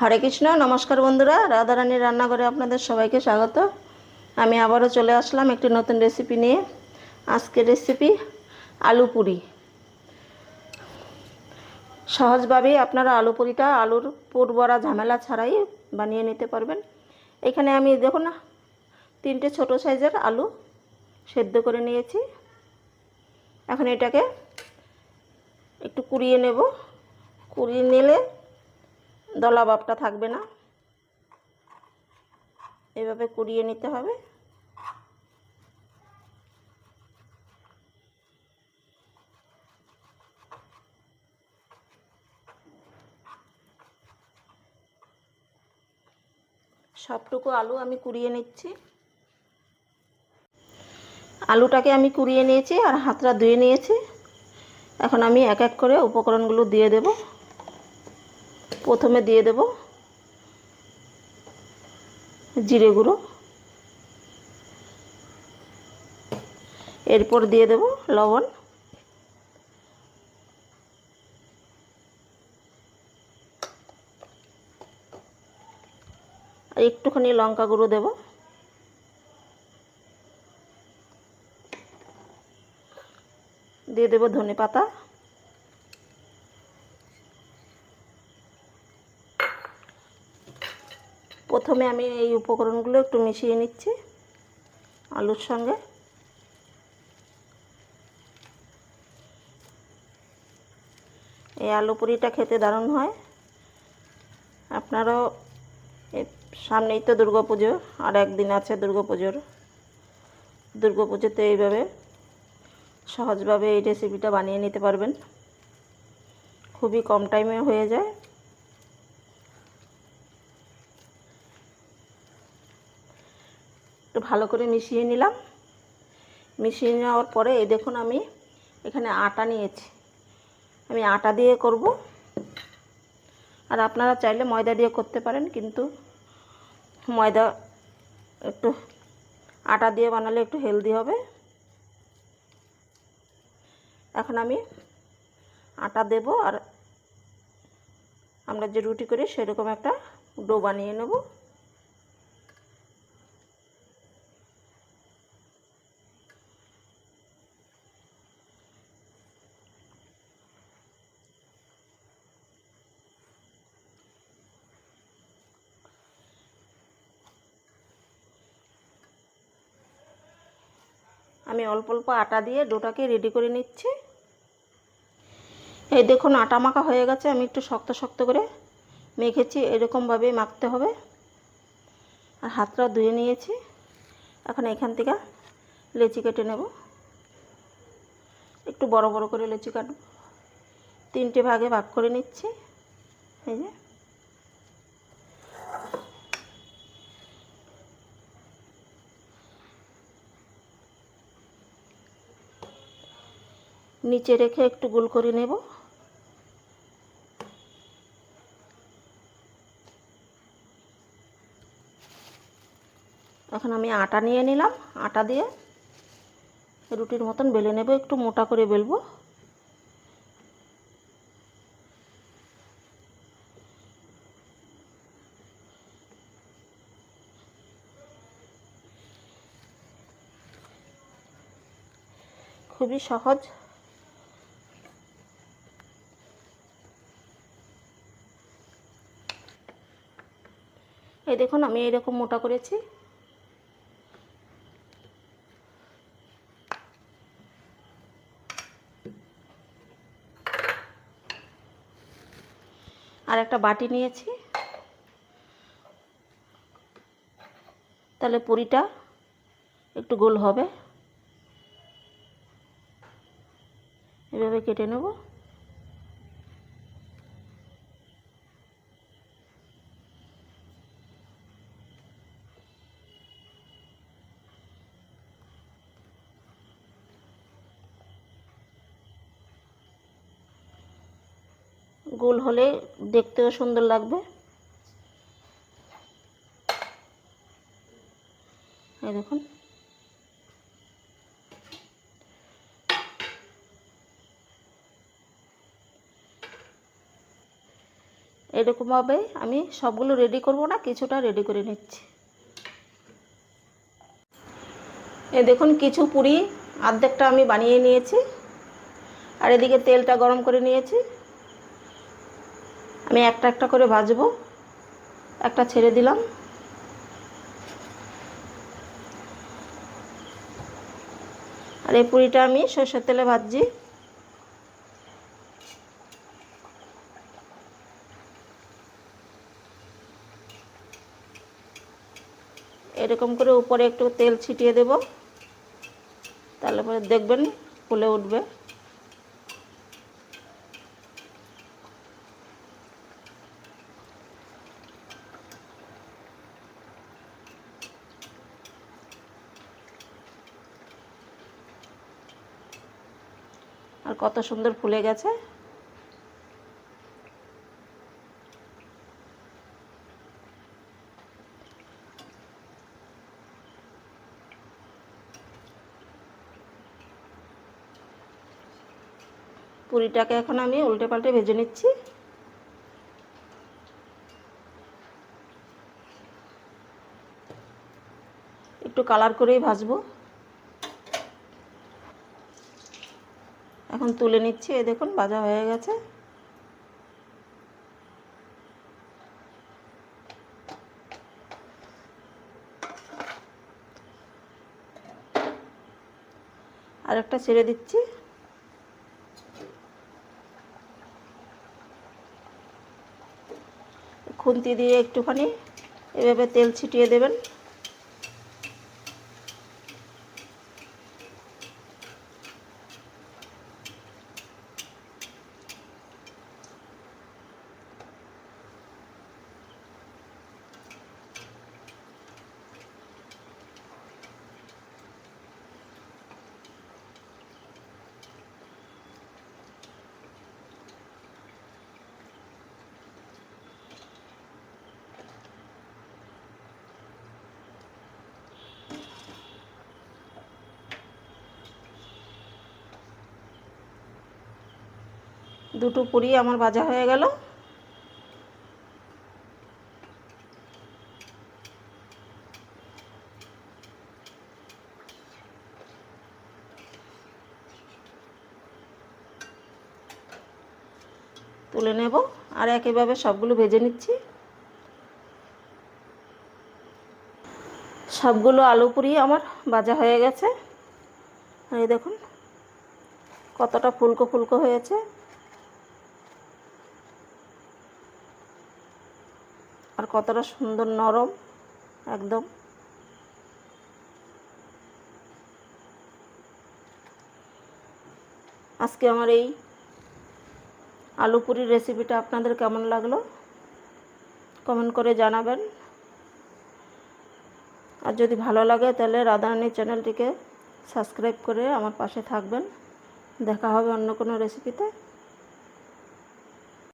হরে কৃষ্ণ, নমস্কার বন্ধুরা। রাধারানীর রান্নাঘরে আপনাদের সবাইকে স্বাগত। আমি আবারও চলে আসলাম একটি নতুন রেসিপি নিয়ে। আজকের রেসিপি আলু পুরি। সহজভাবেই আপনারা আলু পুরিটা আলুর পুর বড়া ঝামেলা ছাড়াই বানিয়ে নিতে পারবেন। এখানে আমি দেখুন না, তিনটে ছোট সাইজের আলু সেদ্ধ করে নিয়েছি। এখন এটাকে একটু কুড়িয়ে নেব। কুড়িয়ে নিলে দলা ভাবটা থাকবে না। এভাবে কুড়িয়ে নিতে হবে। সবটুকু আলু আমি কুড়িয়ে নিচ্ছি। আলুটাকে আমি কুড়িয়ে নিয়েছি আর হাতটা ধুয়ে নিয়েছি। এখন আমি এক এক করে উপকরণগুলো দিয়ে দেব। প্রথমে দিয়ে দেব জিরে গুঁড়ো। এরপর দিয়ে দেব লবণ। আর একটুখানি লঙ্কা গুঁড়ো দেব। দিয়ে দেব ধনে পাতা প্রথমে আমি এই উপকরণগুলো একটু মিশিয়ে নিচ্ছি আলুর সঙ্গে। এই আলু পুরিটা খেতে দারুণ হয়। আপনারাও সামনেই তো দুর্গা পুজো, আর একদিন আছে দুর্গা পুজোর। দুর্গা পুজোতে এইভাবে সহজভাবে এই রেসিপিটা বানিয়ে নিতে পারবেন। খুবই কম টাইমে হয়ে যায়। ভালো করে মিশিয়ে নিলাম। মিশিয়ে নেওয়ার পরে এই দেখুন আমি এখানে আটা নিয়েছি। আমি আটা দিয়ে করব। আর আপনারা চাইলে ময়দা দিয়ে করতে পারেন, কিন্তু ময়দা একটু আটা দিয়ে বানালে একটু হেলদি হবে। এখন আমি আটা দেব আর আমরা যে রুটি করি সেরকম একটা ডো বানিয়ে নেব। আমি অল্প অল্প আটা দিয়ে ডোটাকে রেডি করে নিচ্ছি। এই দেখুন, আটা মাখা হয়ে গেছে, আমি একটু শক্ত শক্ত করে মেখেছি এরকমভাবে মাখতে হবে। আর হাতটা ধুয়ে নিয়েছি। এখন এখান থেকে লেচি কেটে নেব। একটু বড় বড় করে লেচি কাটব। তিনটে ভাগে ভাগ করে নিচ্ছি। এই যে। নিচে রেখে একটু গোল করে নেব। এখন আমি আটা নিয়ে নিলাম। আটা দিয়ে রুটির মতন বেলে নেব, একটু মোটা করে বেলবো। খুবই সহজ। এই দেখুন, আমি এরকম মোটা করেছি। আর একটা বাটি নিয়েছি। তাহলে পুরিটা একটু গোল হবে। এভাবে কেটে নেব। গোল হলে দেখতেও সুন্দর লাগবে। দেখুন। এরকমভাবে আমি সবগুলো রেডি করব না, কিছুটা রেডি করে নিচ্ছি। এ দেখুন, কিছু পুরি অর্ধেকটা আমি বানিয়ে নিয়েছি। আর এদিকে তেলটা গরম করে নিয়েছি। আমি একটা একটা করে ভাজবো। একটা ছেড়ে দিলাম। আর এই পুরিটা আমি সর্ষের তেলে ভাজছি। এরকম করে উপরে একটু তেল ছিটিয়ে দেব। তাহলে পরে দেখবেন ফুলে উঠবে। আর কত সুন্দর ফুলে গেছে। পুরিটাকে এখন আমি উল্টে পাল্টে ভেজে নিচ্ছি। একটু কালার করেই ভাজবো। এখন তুলে নিচ্ছি, এই দেখুন ভাজা হয়ে গেছে। আর একটা ছেড়ে দিচ্ছি। খুন্তি দিয়ে একটুখানি এভাবে তেল ছিটিয়ে দেবেন। দুটো পুরি আমার ভাজা হয়ে গেল। তুলে নেব, আর একইভাবে সবগুলো ভেজে নিচ্ছি। সবগুলো আলু পুরি আমার ভাজা হয়ে গেছে। এই দেখুন, কতটা ফুলকো ফুলকো হয়েছে। আর কতটা সুন্দর নরম, একদম। আজকে আমার এই আলু পুরির রেসিপিটা আপনাদের কেমন লাগল? কমেন্ট করে জানাবেন। আর যদি ভালো লাগে, তাহলে রাধারানী চ্যানেলটিকে সাবস্ক্রাইব করে আমার পাশে থাকবেন। দেখা হবে অন্য কোনো রেসিপিতে